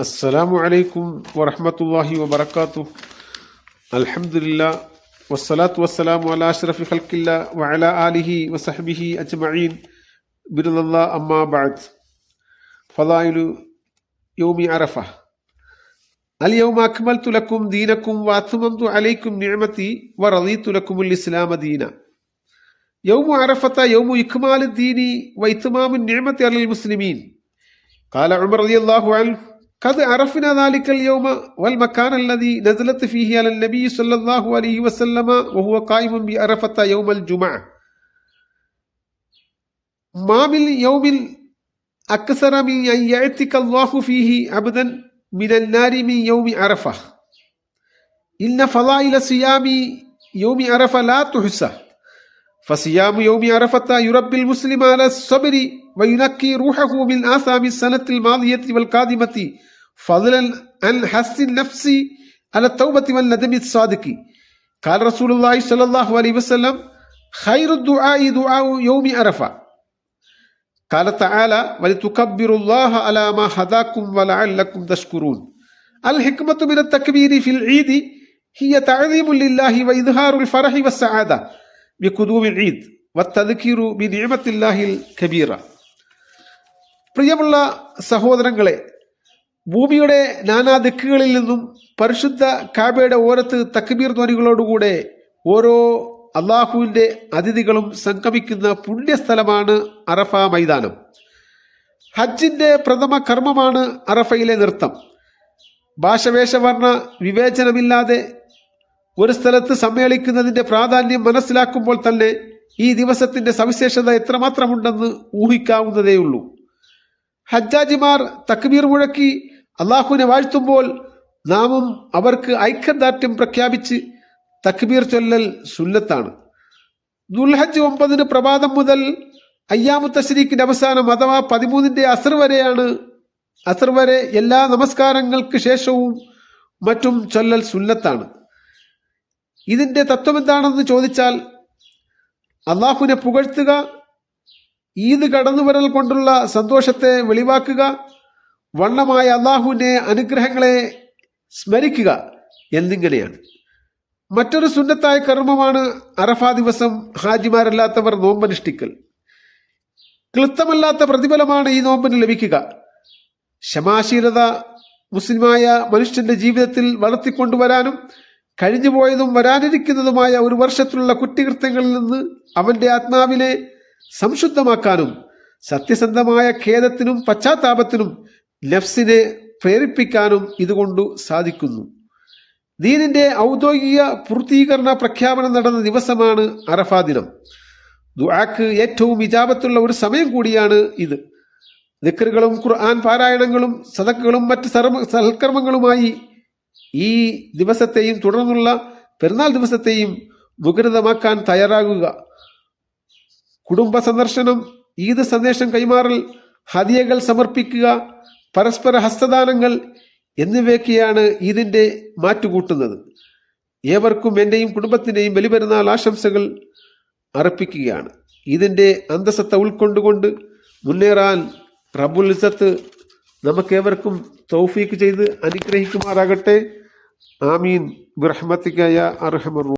السلام عليكم ورحمة الله وبركاته. الحمد لله والصلاة والسلام على أشرف خلق الله وعلى آله وصحبه أجمعين. برضا الله أما بعد. فضائل يوم عرفة. اليوم أكملت لكم دينكم وأتممت عليكم نعمتي ورضيت لكم الإسلام دينا. يوم عرفة يوم إكمال الدين وإتمام النعمة على المسلمين. قال عمر رضي الله عنه قد عرفنا ذلك اليوم والمكان الذي نزلت فيه على النبي صلى الله عليه وسلم وهو قائم بعرفة يوم الجمعة. ما من يوم أكثر من أن يعتق الله فيه عبدا من النار من يوم عرفة. إن فضائل صيام يوم عرفة لا تحصى. فصيام يوم عرفة يربي المسلم على الصبر وينقي روحه من آثام السنة الماضية والقادمة فضلا عن حس النفس على التوبة والندم الصادق قال رسول الله صلى الله عليه وسلم خير الدعاء دعاء يوم عرفة قال تعالى ولتكبروا الله على ما هداكم ولعلكم تشكرون الحكمة من التكبير في العيد هي تعظيم لله وإظهار الفرح والسعادة بقدوم العيد والتذكير بنعمة الله الكبيرة പ്രിയമുള്ള സഹോദരങ്ങളെ ഭൂമിയുടെ നാനാ ദിക്കുകളിൽ നിന്നും പരിശുദ്ധ കാബയുടെ ഓരത്ത് തക്ബീർ ധ്വനികളോടുകൂടെ ഓരോ അള്ളാഹുവിന്റെ അതിഥികളും സംഗമിക്കുന്ന പുണ്യസ്ഥലമാണ് അറഫ മൈതാനം. ഹജ്ജിന്റെ പ്രഥമ കർമ്മമാണ് അറഫയിലെ നൃത്തം. ഭാഷവേഷവർണ വിവേചനമില്ലാതെ ഒരു സ്ഥലത്ത് സമ്മേളിക്കുന്നതിന്റെ പ്രാധാന്യം മനസ്സിലാക്കുമ്പോൾ തന്നെ ഈ ദിവസത്തിന്റെ സവിശേഷത എത്രമാത്രമുണ്ടെന്ന് ഊഹിക്കാവുന്നതേയുള്ളൂ. ഹജ്ജാജിമാർ തക്ബീർ മുഴക്കി അള്ളാഹുവിനെ വാഴ്ത്തുമ്പോൾ നാമും അവർക്ക് ഐക്യദാർഢ്യം പ്രഖ്യാപിച്ച് തക്ബീർ ചൊല്ലൽ സുല്ലത്താണ് ദുൽഹജ് ഒമ്പതിന് പ്രഭാതം മുതൽ അയ്യാമു തശ്രീഖിന്റെ അവസാനം അഥവാ പതിമൂന്നിന്റെ അസർ വരെയാണ് അസർ വരെ എല്ലാ നമസ്കാരങ്ങൾക്ക് ശേഷവും മറ്റും ചൊല്ലൽ സുല്ലത്താണ് ഇതിന്റെ തത്വം എന്താണെന്ന് ചോദിച്ചാൽ അള്ളാഹുവിനെ പുകഴ്ത്തുക ഈദ് കടന്നുവരൽ കൊണ്ടുള്ള സന്തോഷത്തെ വെളിവാക്കുക വണ്ണമായ അള്ളാഹുവിന്റെ അനുഗ്രഹങ്ങളെ സ്മരിക്കുക എന്നിങ്ങനെയാണ് മറ്റൊരു സുന്നത്തായ കർമ്മമാണ് അറഫാ ദിവസം ഹാജിമാരല്ലാത്തവർ നോമ്പനുഷ്ഠിക്കൽ. ക്ലിത്തമല്ലാത്ത പ്രതിഫലമാണ് ഈ നോമ്പിന് ലഭിക്കുക. ക്ഷമാശീലത മുസ്ലിമായ മനുഷ്യന്റെ ജീവിതത്തിൽ വളർത്തിക്കൊണ്ടുവരാനും കഴിഞ്ഞുപോയതും വരാനിരിക്കുന്നതുമായ ഒരു വർഷത്തിലുള്ള കുറ്റകൃത്യങ്ങളിൽ നിന്ന് അവന്റെ ആത്മാവിനെ സംശുദ്ധമാക്കാനും സത്യസന്ധമായ ഖേദത്തിനും പശ്ചാത്താപത്തിനും നഫ്സിനെ പ്രേരിപ്പിക്കാനും ഇതുകൊണ്ട് സാധിക്കുന്നു. ദീനിന്റെ ഔദ്യോഗിക പൂർത്തീകരണ പ്രഖ്യാപനം നടന്ന ദിവസമാണ് അറഫാ ദിനം. ദുആക്ക് ഏറ്റവും വിജാപത്തുള്ള ഒരു സമയം കൂടിയാണ് ഇത്. ദിക്കറുകളും ഖുർആൻ പാരായണങ്ങളും സദക്കുകളും മറ്റ് സർമ സൽക്കർമ്മങ്ങളുമായി ഈ ദിവസത്തെയും തുടർന്നുള്ള പെരുന്നാൾ ദിവസത്തെയും മുഖരിതമാക്കാൻ തയ്യാറാകുക. കുടുംബ സന്ദർശനം ഈദ് സന്ദേശം കൈമാറൽ ഹദിയകൾ സമർപ്പിക്കുക പരസ്പര ഹസ്തദാനങ്ങൾ എന്നിവയൊക്കെയാണ് ഇതിന്റെ മാറ്റുകൂട്ടുന്നത്. ഏവർക്കും എന്റെയും കുടുംബത്തിന്റെയും ബലിപെരുന്നാൾ ആശംസകൾ അർപ്പിക്കുകയാണ്. ഇതിന്റെ അന്തസത്ത ഉൾക്കൊണ്ടുകൊണ്ട് മുന്നേറാൻ റബുൽ ഇസത്ത് നമുക്കേവർക്കും തൗഫീക്ക് ചെയ്ത് അനുഗ്രഹിക്കുമാറാകട്ടെ. ആമീൻ. ബിറഹ്മത്തിക്കായ അർഹമർ